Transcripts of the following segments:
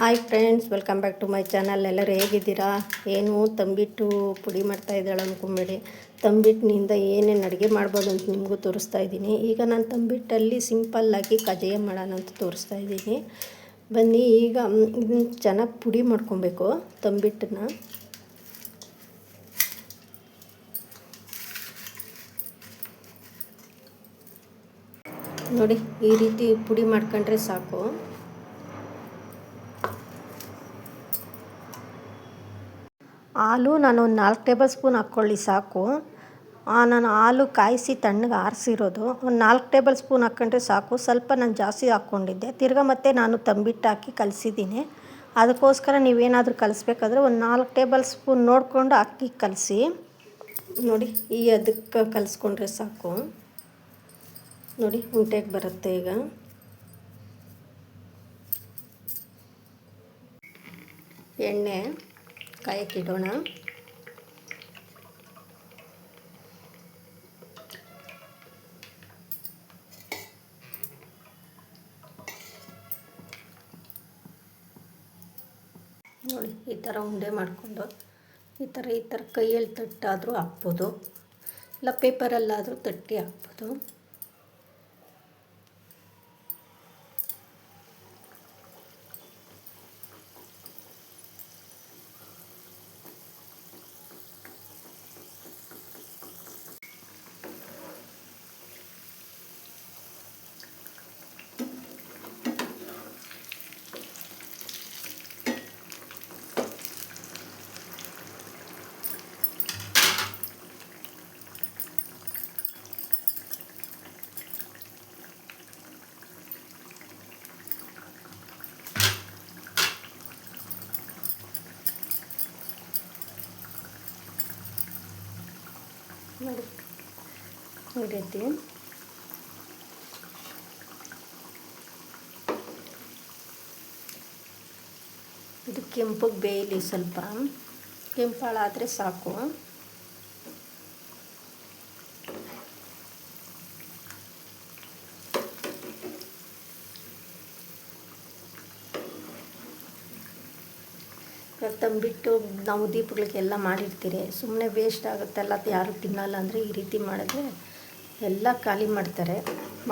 Hi friends welcome back to my channel ಎಲ್ಲರೂ ಹೇಗಿದ್ದೀರಾ? ಏನು ತಂಬಿಟ್ಟು ಪುಡಿ ಮಾಡ್ತಾ ಇದ್ದಾಳೆ ಅಂದ್ಕೊಂಬೇಡಿ ತಂಬಿಟ್ಟಿನಿಂದ ಏನೇನು ಅಡುಗೆ ಮಾಡ್ಬೋದು ಅಂತ ನಿಮಗೂ ತೋರಿಸ್ತಾ ಇದ್ದೀನಿ. ಈಗ ನಾನು ತಂಬಿಟ್ಟಲ್ಲಿ ಸಿಂಪಲ್ಲಾಗಿ ಕಜಾಯ ಮಾಡೋಣ ಅಂತ ತೋರಿಸ್ತಾ ಇದ್ದೀನಿ. ಬನ್ನಿ, ಈಗ ಇದನ್ನು ಚೆನ್ನಾಗಿ ಪುಡಿ ಮಾಡ್ಕೊಬೇಕು ತಂಬಿಟ್ಟನ್ನ. ನೋಡಿ, ಈ ರೀತಿ ಪುಡಿ ಮಾಡ್ಕೊಂಡ್ರೆ ಸಾಕು. ಹಾಲು ನಾನು ನಾಲ್ಕು ಟೇಬಲ್ ಸ್ಪೂನ್ ಹಾಕ್ಕೊಳ್ಳಿ, ಸಾಕು. ನಾನು ಹಾಲು ಕಾಯಿಸಿ ತಣ್ಣಗೆ ಆರಿಸಿರೋದು. ಒಂದು ನಾಲ್ಕು ಟೇಬಲ್ ಸ್ಪೂನ್ ಹಾಕ್ಕೊಂಡ್ರೆ ಸಾಕು. ಸ್ವಲ್ಪ ನಾನು ಜಾಸ್ತಿ ಹಾಕ್ಕೊಂಡಿದ್ದೆ. ತಿರ್ಗಾ ಮತ್ತೆ ನಾನು ತಂಬಿಟ್ಟು ಹಾಕಿ ಕಲಿಸಿದ್ದೀನಿ. ಅದಕ್ಕೋಸ್ಕರ ನೀವೇನಾದರೂ ಕಲಿಸ್ಬೇಕಾದ್ರೆ ಒಂದು ನಾಲ್ಕು ಟೇಬಲ್ ಸ್ಪೂನ್ ನೋಡಿಕೊಂಡು ಅಕ್ಕಿ ಕಲಸಿ. ನೋಡಿ, ಈ ಅದಕ್ಕೆ ಕಲಿಸ್ಕೊಂಡ್ರೆ ಸಾಕು. ನೋಡಿ, ಉಂಟೆಗೆ ಬರುತ್ತೆ ಈಗ. ಎಣ್ಣೆ. ಕಾಯಕ್ಕಿಡೋಣ ನೋಡಿ, ಈ ಥರ ಉಂಡೆ ಮಾಡಿಕೊಂಡು, ಈ ಥರ ಈ ಥರ ಕೈಯಲ್ಲಿ ತಟ್ಟಾದರೂ ಹಾಕ್ಬೋದು. ಇಲ್ಲ ಪೇಪರಲ್ಲಾದರೂ ತಟ್ಟಿ ಹಾಕ್ಬೋದು. ನೋಡಿ. ಹಿಡಿತೀವಿ ಇದು ಕೆಂಪಗೆ ಬೇಯಲಿ ಸ್ವಲ್ಪ. ಕೆಂಪಾಳಾದರೆ ಸಾಕು. ತಂಬಿಟ್ಟು ನಾವು ದೀಪಗಳಿಗೆಲ್ಲ ಮಾಡಿರ್ತೀರಿ. ಸುಮ್ಮನೆ ವೇಸ್ಟ್ ಆಗುತ್ತಲ್ಲ ಯಾರು ತಿನ್ನಲ್ಲ ಅಂದರೆ ಈ ರೀತಿ ಮಾಡಿದ್ರೆ ಎಲ್ಲ ಖಾಲಿ ಮಾಡ್ತಾರೆ.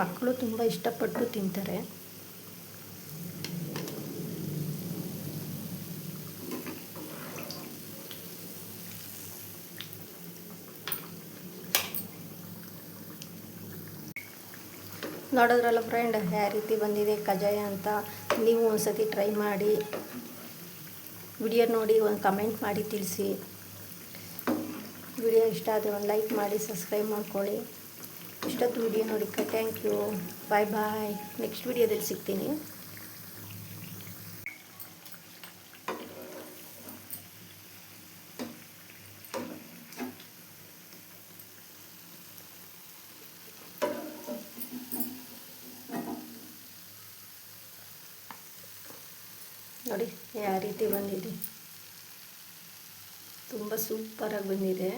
ಮಕ್ಕಳು ತುಂಬ ಇಷ್ಟಪಟ್ಟು ತಿಂತಾರೆ. ನೋಡೋದ್ರಲ್ಲ ಫ್ರೆಂಡ್ ಯಾವ ರೀತಿ ಬಂದಿದೆ ಕಜಾಯ ಅಂತ? ನೀವು ಒಂದ್ಸತಿ ಟ್ರೈ ಮಾಡಿ. ವಿಡಿಯೋ ನೋಡಿ ಒಂದು ಕಮೆಂಟ್ ಮಾಡಿ ತಿಳಿಸಿ. ವಿಡಿಯೋ ಇಷ್ಟ ಆದರೆ ಒಂದು ಲೈಕ್ ಮಾಡಿ, ಸಬ್ಸ್ಕ್ರೈಬ್ ಮಾಡ್ಕೊಳ್ಳಿ. ಇಷ್ಟೊತ್ತು ವಿಡಿಯೋ ನೋಡಿ thank you bye bye next ವಿಡಿಯೋದಲ್ಲಿ ಸಿಗ್ತೀನಿ. ನೋಡಿ ಯಾವ ರೀತಿ ಬಂದಿದೆ. ತುಂಬ ಸೂಪರಾಗಿ ಬಂದಿದೆ.